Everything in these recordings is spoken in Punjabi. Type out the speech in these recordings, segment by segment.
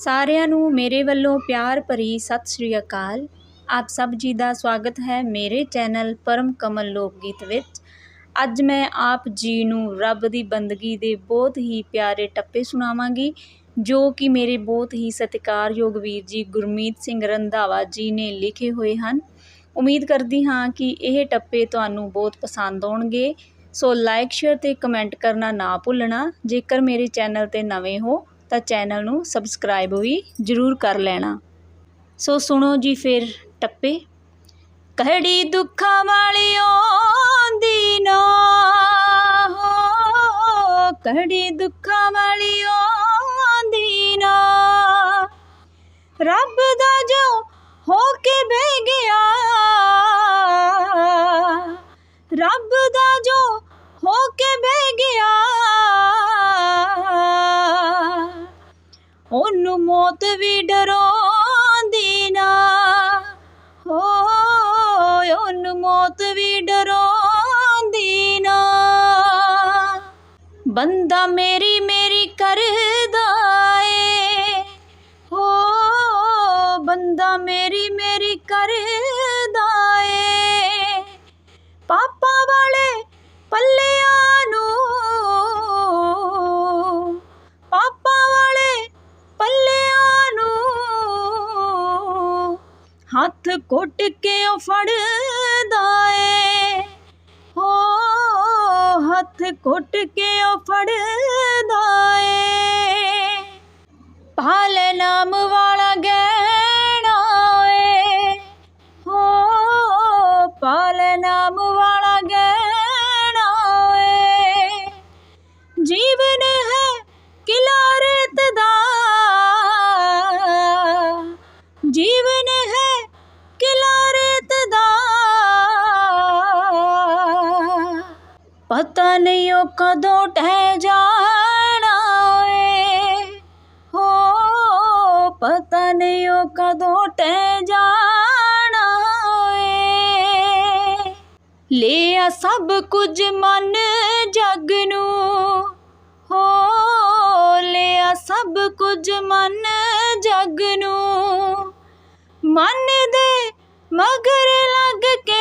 ਸਾਰਿਆਂ ਨੂੰ ਮੇਰੇ ਵੱਲੋਂ ਪਿਆਰ ਭਰੀ ਸਤਿ ਸ਼੍ਰੀ ਅਕਾਲ। ਆਪ ਸਭ ਜੀ ਦਾ ਸਵਾਗਤ ਹੈ ਮੇਰੇ ਚੈਨਲ ਪਰਮ ਕਮਲ ਲੋਕ ਗੀਤ ਵਿੱਚ। ਅੱਜ ਮੈਂ ਆਪ ਜੀ ਨੂੰ ਰੱਬ ਦੀ ਬੰਦਗੀ ਦੇ ਬਹੁਤ ਹੀ ਪਿਆਰੇ ਟੱਪੇ ਸੁਣਾਵਾਂਗੀ, ਜੋ ਕਿ ਮੇਰੇ ਬਹੁਤ ਹੀ ਸਤਿਕਾਰਯੋਗ ਵੀਰ ਜੀ ਗੁਰਮੀਤ ਸਿੰਘ ਰੰਧਾਵਾ ਜੀ ਨੇ ਲਿਖੇ ਹੋਏ ਹਨ। ਉਮੀਦ ਕਰਦੀ ਹਾਂ ਕਿ ਇਹ ਟੱਪੇ ਤੁਹਾਨੂੰ ਬਹੁਤ ਪਸੰਦ ਆਉਣਗੇ। ਸੋ ਲਾਈਕ, ਸ਼ੇਅਰ ਤੇ ਕਮੈਂਟ ਕਰਨਾ ਨਾ ਭੁੱਲਣਾ। ਜੇਕਰ ਮੇਰੇ ਚੈਨਲ ਤੇ ਨਵੇਂ ਹੋ ਤਾਂ ਚੈਨਲ ਨੂੰ ਸਬਸਕ੍ਰਾਈਬ ਵੀ ਜ਼ਰੂਰ ਕਰ ਲੈਣਾ। ਸੋ ਸੁਣੋ ਜੀ ਫਿਰ ਟੱਪੇ। ਕਹੜੀ ਦੁੱਖਾਂ ਵਾਲੀ ਆਉਂਦੀ ਨਾ ਹੋ। ਕਹੜੀ ਦੁੱਖਾਂ ਵਾਲੀ ਆਉਂਦੀ ਨਾ। ਰੱਬ ਦਾ ਜੋ ਹੋ ਕੇ ਬਹਿ ਗਿਆ। ਰੱਬ ਦਾ ਜੋ ਹੋ ਕੇ ਬਹਿ ਗਿਆ। ਉਹਨੂੰ ਮੌਤ ਵੀ ਡਰਾਉਂਦੀ ਨਾ। ਹੋ ਉਹਨੂੰ ਮੌਤ ਵੀ ਡਰਾਉਂਦੀ ਨਾ। ਬੰਦਾ ਮੇਰੀ ਮੇਰੀ ਕਰ ਹੱਥ ਕੁੱਟ ਕੇ ਉਹ ਫੜਦਾ ਏ ਹੋ ਹੱਥ ਕੁੱਟ ਕੇ ਉਹ ਫੜਦਾ ਏ ਪਾਲੇ ਨਾਮ ਵਾਲਾ ਪਤਾ ਨਹੀਂ ਉਹ ਕਦੋਂ ਟਹਿ ਜਾਣਾ ਏ। ਹੋ, ਪਤਾ ਨਹੀਂ ਉਹ ਕਦੋਂ ਟਹਿ ਜਾਣਾ ਏ। ਲਿਆ ਸਭ ਕੁਝ ਮਨ ਜਗ ਨੂੰ। ਹੋ, ਲਿਆ ਸਭ ਕੁਝ ਮਨ ਜਗ ਨੂੰ। ਮਨ ਦੇ ਮਗਰ ਲੱਗ ਕੇ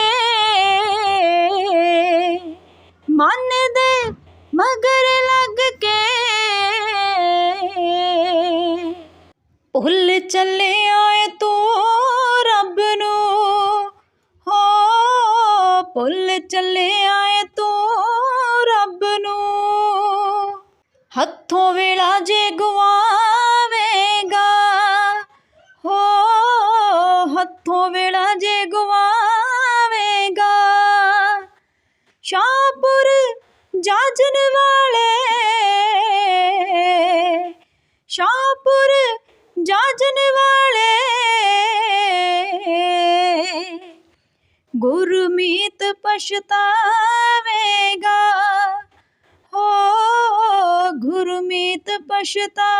ਮਗਰ ਲੱਗ ਕੇ। ਭੁੱਲ ਚੱਲੇ ਆਏ ਤੂੰ ਰੱਬ ਨੂੰ। ਹੋ, ਭੁੱਲ ਚੱਲਿਆ ਏ ਤੂੰ ਰੱਬ ਨੂੰ। ਹੱਥੋਂ ਵੇਲਾ ਜੇ ਗਵਾਵੇਂਗਾ ਹੋ, ਹੱਥੋਂ ਵੇਲਾ ਜੇ ਗਵਾਵੇਂਗਾ ਸ਼ਾਹਪੁਰ ਜਾਜਨ ਜਾਜਨ ਵਾਲੇ। ਗੁਰਮੀਤ ਪਛਤਾਵੇਗਾ। ਹੋ ਗੁਰਮੀਤ ਪਛਤਾ